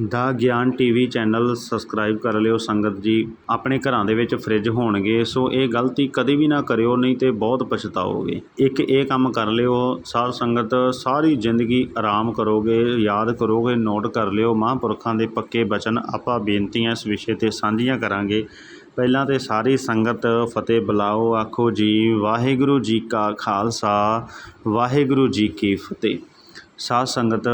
ਦਾ ਗਿਆਨ T V channel subscribe ਕਰ ਲਿਓ ਸੰਗਤ ਜੀ। ਆਪਣੇ ਘਰਾਂ ਦੇ ਵਿੱਚ ਫਰਿੱਜ ਹੋਣਗੇ, ਸੋ ਇਹ ਗਲਤੀ ਕਦੇ ਵੀ ਨਾ ਕਰਿਓ, ਨਹੀਂ ਤੇ ਬਹੁਤ ਪਛਤਾਓਗੇ। ਇੱਕ ਇਹ ਕੰਮ ਕਰ ਲਿਓ, ਸਾਧ ਸੰਗਤ, ਸਾਰੀ ਜ਼ਿੰਦਗੀ ਆਰਾਮ ਕਰੋਗੇ, ਯਾਦ ਕਰੋਗੇ, ਨੋਟ ਕਰ ਲਿਓ, ਮਹਾਂਪੁਰਖਾਂ ਦੇ ਪੱਕੇ ਬਚਨ ਆਪਾਂ ਬੇਨਤੀਆਂ ਇਸ ਵਿਸ਼ੇ ਤੇ ਸਾਂਝੀਆਂ ਕਰਾਂਗੇ। ਪਹਿਲਾਂ ਤੇ ਸਾਰੀ ਸੰਗਤ ਫਤਿਹ ਬੁਲਾਓ, ਆਖੋ ਜੀ, ਵਾਹਿਗੁਰੂ ਜੀ ਕਾ ਖਾਲਸਾ, ਵਾਹਿਗੁਰੂ ਜੀ ਕੀ ਫਤਿਹ। ਸਾਧ ਸੰਗਤ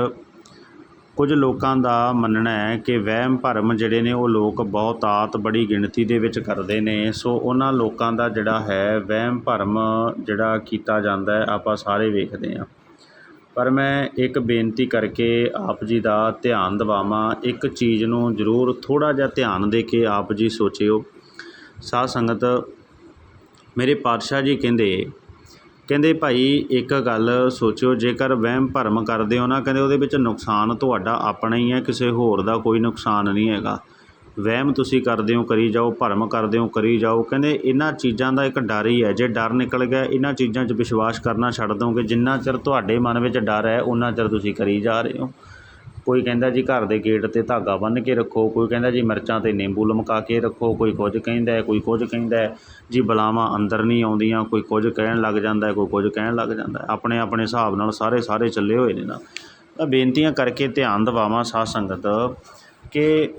ਕੁਝ ਲੋਕਾਂ ਦਾ ਮੰਨਣਾ ਹੈ ਕਿ ਵਹਿਮ ਭਰਮ ਜਿਹੜੇ ਨੇ ਉਹ ਲੋਕ ਬਹੁਤਾਤ ਬੜੀ ਗਿਣਤੀ ਦੇ ਵਿੱਚ ਕਰਦੇ ਨੇ। ਸੋ ਉਹਨਾਂ ਲੋਕਾਂ ਦਾ ਜਿਹੜਾ ਹੈ ਵਹਿਮ ਭਰਮ ਜਿਹੜਾ ਕੀਤਾ ਜਾਂਦਾ ਹੈ, ਆਪਾਂ ਸਾਰੇ ਵੇਖਦੇ ਹਾਂ। ਪਰ ਮੈਂ ਇੱਕ ਬੇਨਤੀ ਕਰਕੇ ਆਪ ਜੀ ਦਾ ਧਿਆਨ ਦਿਵਾਵਾਂ। ਇੱਕ ਚੀਜ਼ ਨੂੰ ਜ਼ਰੂਰ ਥੋੜਾ ਜਿਹਾ ਧਿਆਨ ਦੇ ਕੇ ਆਪ ਜੀ ਸੋਚਿਓ। ਸਾਧ ਸੰਗਤ, ਮੇਰੇ ਪਾਤਸ਼ਾਹ ਜੀ ਕਹਿੰਦੇ ਕਹਿੰਦੇ ਭਾਈ, ਇੱਕ ਗੱਲ ਸੋਚਿਓ, ਜੇਕਰ ਵਹਿਮ ਭਰਮ ਕਰਦੇ ਹੋ ਨਾ, ਕਹਿੰਦੇ ਉਹਦੇ ਵਿੱਚ ਨੁਕਸਾਨ ਤੁਹਾਡਾ ਆਪਣਾ ਹੀ ਹੈ, ਕਿਸੇ ਹੋਰ ਦਾ ਕੋਈ ਨੁਕਸਾਨ ਨਹੀਂ ਹੈਗਾ। ਵਹਿਮ ਤੁਸੀਂ ਕਰਦੇ ਹੋ, ਕਰੀ ਜਾਓ, ਭਰਮ ਕਰਦੇ ਹੋ, ਕਰੀ ਜਾਓ। ਕਹਿੰਦੇ ਇਹਨਾਂ ਚੀਜ਼ਾਂ ਦਾ ਇੱਕ ਡਰ ਹੀ ਹੈ, ਜੇ ਡਰ ਨਿਕਲ ਗਿਆ, ਇਹਨਾਂ ਚੀਜ਼ਾਂ 'ਚ ਵਿਸ਼ਵਾਸ ਕਰਨਾ ਛੱਡ ਦੋਗੇ। ਜਿੰਨਾ ਚਿਰ ਤੁਹਾਡੇ ਮਨ ਵਿੱਚ ਡਰ ਹੈ ਉਨਾ ਚਿਰ ਤੁਸੀਂ ਕਰੀ ਜਾ ਰਹੇ ਹੋ। ਕੋਈ ਕਹਿੰਦਾ ਜੀ ਘਰ ਦੇ ਗੇਟ ਤੇ ਧਾਗਾ ਬੰਨ੍ਹ ਕੇ ਰੱਖੋ, ਕੋਈ ਕਹਿੰਦਾ ਜੀ ਮਿਰਚਾਂ ਤੇ ਨਿੰਬੂ ਲਮਕਾ ਕੇ ਰੱਖੋ, ਕੋਈ ਕੁਝ ਕਹਿੰਦਾ, ਕੋਈ ਕੁਝ ਕਹਿੰਦਾ, ਜੀ ਬਲਾਵਾਂ ਅੰਦਰ ਨਹੀਂ ਆਉਂਦੀਆਂ, ਕੋਈ ਕੁਝ ਕਹਿਣ ਲੱਗ ਜਾਂਦਾ, ਕੋਈ ਕੁਝ ਕਹਿਣ ਲੱਗ ਜਾਂਦਾ। ਆਪਣੇ ਆਪਣੇ ਹਿਸਾਬ ਨਾਲ ਸਾਰੇ ਸਾਰੇ ਚੱਲੇ ਹੋਏ ਨੇ ਨਾ। ਤਾਂ ਬੇਨਤੀਆਂ ਕਰਕੇ ਧਿਆਨ ਦਿਵਾਵਾਂ ਸਾਧ ਸੰਗਤ ਕਿ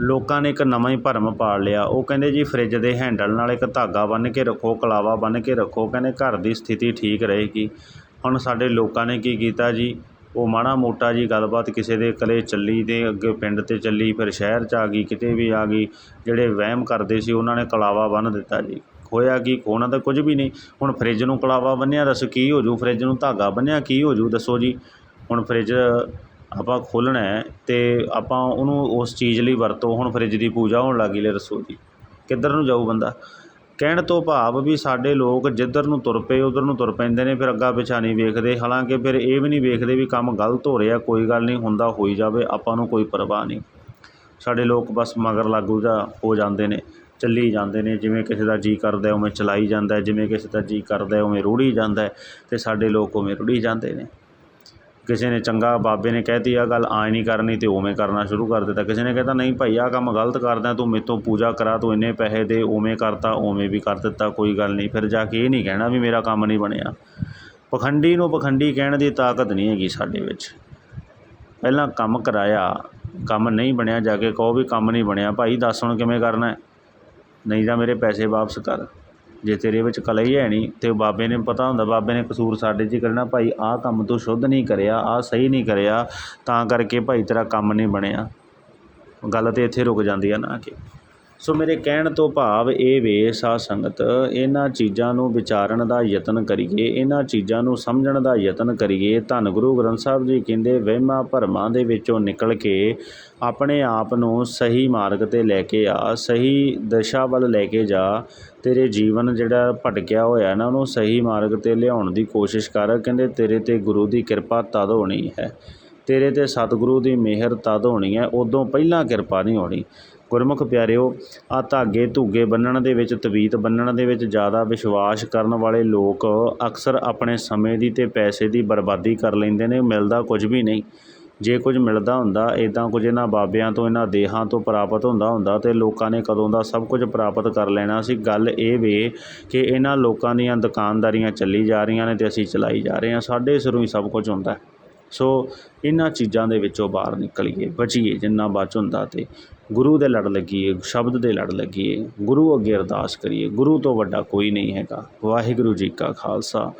ਲੋਕਾਂ ਨੇ ਇੱਕ ਨਵਾਂ ਹੀ ਭਰਮ ਪਾਲ ਲਿਆ। ਉਹ ਕਹਿੰਦੇ ਜੀ ਫਰਿੱਜ ਦੇ ਹੈਂਡਲ ਨਾਲ ਇੱਕ ਧਾਗਾ ਬੰਨ੍ਹ ਕੇ ਰੱਖੋ, ਕਲਾਵਾ ਬੰਨ੍ਹ ਕੇ ਰੱਖੋ, ਕਹਿੰਦੇ ਘਰ ਦੀ ਸਥਿਤੀ ਠੀਕ ਰਹੇਗੀ। ਹੁਣ ਸਾਡੇ ਲੋਕਾਂ ਨੇ ਕੀ ਕੀਤਾ ਜੀ? ਉਹ ਮਾੜਾ ਮੋਟਾ ਜੀ ਗੱਲਬਾਤ ਕਿਸੇ ਦੇ ਕਲੇ ਚੱਲੀ ਅਤੇ ਅੱਗੇ ਪਿੰਡ ਤੇ ਚੱਲੀ, ਫਿਰ ਸ਼ਹਿਰ 'ਚ ਆ ਗਈ, ਕਿਤੇ ਵੀ ਆ ਗਈ, ਜਿਹੜੇ ਵਹਿਮ ਕਰਦੇ ਸੀ ਉਹਨਾਂ ਨੇ ਕਲਾਵਾ ਬੰਨ੍ਹ ਦਿੱਤਾ ਜੀ। ਖੋਇਆ ਕੀ, ਖੋਣਾ ਤਾਂ ਕੁਝ ਵੀ ਨਹੀਂ। ਹੁਣ ਫਰਿੱਜ ਨੂੰ ਕਲਾਵਾ ਬੰਨਿਆ ਦੱਸ ਕੀ ਹੋਜੂ ਫਰਿੱਜ ਨੂੰ ਧਾਗਾ ਬੰਨਿਆ ਕੀ ਹੋਜੂ ਦੱਸੋ ਜੀ। ਹੁਣ ਫਰਿੱਜ ਆਪਾਂ ਖੋਲ੍ਹਣਾ ਅਤੇ ਆਪਾਂ ਉਹਨੂੰ ਉਸ ਚੀਜ਼ ਲਈ ਵਰਤੋ, ਹੁਣ ਫਰਿੱਜ ਦੀ ਪੂਜਾ ਹੋਣ ਲੱਗ ਗਈ ਲੈ ਦੱਸੋ ਜੀ। ਕਿੱਧਰ ਨੂੰ ਜਾਊ ਬੰਦਾ? ਕਹਿਣ ਤੋਂ ਭਾਵ ਵੀ ਸਾਡੇ ਲੋਕ ਜਿੱਧਰ ਨੂੰ ਤੁਰ ਪਏ, ਉੱਧਰ ਨੂੰ ਤੁਰ ਪੈਂਦੇ ਨੇ, ਫਿਰ ਅੱਗਾ ਪਿੱਛਾ ਨਹੀਂ ਵੇਖਦੇ। ਹਾਲਾਂਕਿ ਫਿਰ ਇਹ ਵੀ ਨਹੀਂ ਵੇਖਦੇ ਵੀ ਕੰਮ ਗਲਤ ਹੋ ਰਿਹਾ, ਕੋਈ ਗੱਲ ਨਹੀਂ, ਹੁੰਦਾ ਹੋਈ ਜਾਵੇ, ਆਪਾਂ ਨੂੰ ਕੋਈ ਪਰਵਾਹ ਨਹੀਂ। ਸਾਡੇ ਲੋਕ ਬਸ ਮਗਰ ਲਾਗੂ ਜਾ ਹੋ ਜਾਂਦੇ ਨੇ, ਚੱਲੀ ਜਾਂਦੇ ਨੇ, ਜਿਵੇਂ ਕਿਸੇ ਦਾ ਜੀ ਕਰਦਾ, ਉਵੇਂ ਚਲਾਈ ਜਾਂਦਾ, ਜਿਵੇਂ ਕਿਸੇ ਦਾ ਜੀ ਕਰਦਾ, ਉਵੇਂ ਰੁੜੀ ਜਾਂਦਾ ਅਤੇ ਸਾਡੇ ਲੋਕ ਉਵੇਂ ਰੁੜੀ ਜਾਂਦੇ ਨੇ। ਕਿਸੇ ਨੇ ਚੰਗਾ ਬਾਬੇ ਨੇ ਕਹਿਤੀ, ਆਹ ਗੱਲ ਆਏ ਨਹੀਂ ਕਰਨੀ ਅਤੇ ਉਵੇਂ ਕਰਨਾ ਸ਼ੁਰੂ ਕਰ ਦਿੱਤਾ। ਕਿਸੇ ਨੇ ਕਹਿੰਦਾ ਨਹੀਂ ਭਾਈ, ਆਹ ਕੰਮ ਗਲਤ ਕਰਦਾ, ਤੂੰ ਮੇਰੇ ਤੋਂ ਪੂਜਾ ਕਰਾ, ਤੂੰ ਇੰਨੇ ਪੈਸੇ ਦੇ, ਉਵੇਂ ਕਰਤਾ, ਉਵੇਂ ਵੀ ਕਰ ਦਿੱਤਾ, ਕੋਈ ਗੱਲ ਨਹੀਂ। ਫਿਰ ਜਾ ਕੇ ਇਹ ਨਹੀਂ ਕਹਿਣਾ ਵੀ ਮੇਰਾ ਕੰਮ ਨਹੀਂ ਬਣਿਆ। ਪਖੰਡੀ ਨੂੰ ਪਖੰਡੀ ਕਹਿਣ ਦੀ ਤਾਕਤ ਨਹੀਂ ਹੈਗੀ ਸਾਡੇ ਵਿੱਚ। ਪਹਿਲਾਂ ਕੰਮ ਕਰਾਇਆ, ਕੰਮ ਨਹੀਂ ਬਣਿਆ, ਜਾ ਕੇ ਕਹੋ ਵੀ ਕੰਮ ਨਹੀਂ ਬਣਿਆ, ਭਾਈ, ਦੱਸ ਹੁਣ ਕਿਵੇਂ ਕਰਨਾ ਨਹੀਂ ਤਾਂ ਮੇਰੇ ਪੈਸੇ ਵਾਪਸ ਕਰ। ਜੇ ਤੇਰੇ ਵਿੱਚ ਕਲਾ ਹੀ ਹੈ ਨਹੀਂ ਤੇ ਬਾਬੇ ਨੇ ਪਤਾ ਹੁੰਦਾ, ਬਾਬੇ ਨੇ ਕਸੂਰ ਸਾਡੇ 'ਚ ਹੀ ਕਰਨਾ, ਭਾਈ ਆਹ ਕੰਮ ਤੂੰ ਸ਼ੁੱਧ ਨਹੀਂ ਕਰਿਆ, ਆਹ ਸਹੀ ਨਹੀਂ ਕਰਿਆ, ਤਾਂ ਕਰਕੇ ਭਾਈ ਤੇਰਾ ਕੰਮ ਨਹੀਂ ਬਣਿਆ। ਗੱਲ ਤਾਂ ਇੱਥੇ ਰੁਕ ਜਾਂਦੀ ਆ ਨਾ ਕਿ। ਸੋ ਮੇਰੇ ਕਹਿਣ ਤੋਂ ਭਾਵ ਇਹ ਵੇ ਸਾਧ ਸੰਗਤ, ਇਹਨਾਂ ਚੀਜ਼ਾਂ ਨੂੰ ਵਿਚਾਰਨ ਦਾ ਯਤਨ ਕਰੀਏ, ਇਹਨਾਂ ਚੀਜ਼ਾਂ ਨੂੰ ਸਮਝਣ ਦਾ ਯਤਨ ਕਰੀਏ। ਧੰਨ ਗੁਰੂ ਗ੍ਰੰਥ ਸਾਹਿਬ ਜੀ ਕਹਿੰਦੇ, ਵਹਿਮਾਂ ਭਰਮਾਂ ਦੇ ਵਿੱਚੋਂ ਨਿਕਲ ਕੇ ਆਪਣੇ ਆਪ ਨੂੰ ਸਹੀ ਮਾਰਗ ਤੇ ਲੈ ਕੇ ਆ, ਸਹੀ ਦਿਸ਼ਾ ਵੱਲ ਲੈ ਕੇ ਜਾ। ਤੇਰੇ ਜੀਵਨ ਜਿਹੜਾ ਭਟਕਿਆ ਹੋਇਆ ਨਾ, ਉਹਨੂੰ ਸਹੀ ਮਾਰਗ ਤੇ ਲਿਆਉਣ ਦੀ ਕੋਸ਼ਿਸ਼ ਕਰ। ਕਹਿੰਦੇ, ਤੇਰੇ ਤੇ ਗੁਰੂ ਦੀ ਕਿਰਪਾ ਤਦ ਹੋਣੀ ਹੈ। ਤੇਰੇ ਤੇ ਸਤਿਗੁਰੂ ਦੀ ਮਿਹਰ ਤਦ ਹੋਣੀ ਹੈ, ਉਦੋਂ ਪਹਿਲਾਂ ਕਿਰਪਾ ਨਹੀਂ ਹੋਣੀ। ਗੁਰਮੁਖ ਪਿਆਰਿਓ ਆ ਧਾਗੇ ਧੁੱਗੇ ਬੰਨਣ ਦੇ ਵਿੱਚ, ਤਵੀਤ ਬੰਨਣ ਦੇ ਵਿੱਚ ਜ਼ਿਆਦਾ ਵਿਸ਼ਵਾਸ ਕਰਨ ਵਾਲੇ ਲੋਕ ਅਕਸਰ ਆਪਣੇ ਸਮੇਂ ਦੀ ਤੇ ਪੈਸੇ ਦੀ ਬਰਬਾਦੀ ਕਰ ਲੈਂਦੇ ਨੇ, ਮਿਲਦਾ ਕੁਝ ਵੀ ਨਹੀਂ। ਜੇ ਕੁਝ ਮਿਲਦਾ ਹੁੰਦਾ ਇਦਾਂ ਕੁਝ ਇਹਨਾਂ ਬਾਬਿਆਂ ਤੋਂ, ਇਹਨਾਂ ਦੇਹਾਂ ਤੋਂ ਪ੍ਰਾਪਤ ਹੁੰਦਾ ਹੁੰਦਾ ਤੇ ਲੋਕਾਂ ਨੇ ਕਦੋਂ ਦਾ ਸਭ ਕੁਝ ਪ੍ਰਾਪਤ ਕਰ ਲੈਣਾ ਸੀ। ਗੱਲ ਇਹ ਵੇ ਕਿ ਇਹਨਾਂ ਲੋਕਾਂ ਦੀਆਂ ਦੁਕਾਨਦਾਰੀਆਂ ਚੱਲੀ ਜਾ ਰਹੀਆਂ ਨੇ ਤੇ ਅਸੀਂ ਚਲਾਈ ਜਾ ਰਹੇ ਹਾਂ। ਸਾਡੇ ਸਿਰੋਂ ਹੀ ਸਭ ਕੁਝ ਹੁੰਦਾ ਸੋ ਇਹਨਾਂ ਚੀਜ਼ਾਂ ਦੇ ਵਿੱਚੋਂ ਬਾਹਰ ਨਿਕਲੀਏ, ਬਚੀਏ, ਜਿੰਨਾ ਬਚ ਹੁੰਦਾ ਤੇ ਗੁਰੂ ਦੇ ਲੜ ਲੱਗੀਏ, ਸ਼ਬਦ ਦੇ ਲੜ ਲੱਗੀਏ, ਗੁਰੂ ਅੱਗੇ ਅਰਦਾਸ ਕਰੀਏ। ਗੁਰੂ ਤੋਂ ਵੱਡਾ ਕੋਈ ਨਹੀਂ ਹੈਗਾ। ਵਾਹਿਗੁਰੂ ਜੀ ਕਾ ਖਾਲਸਾ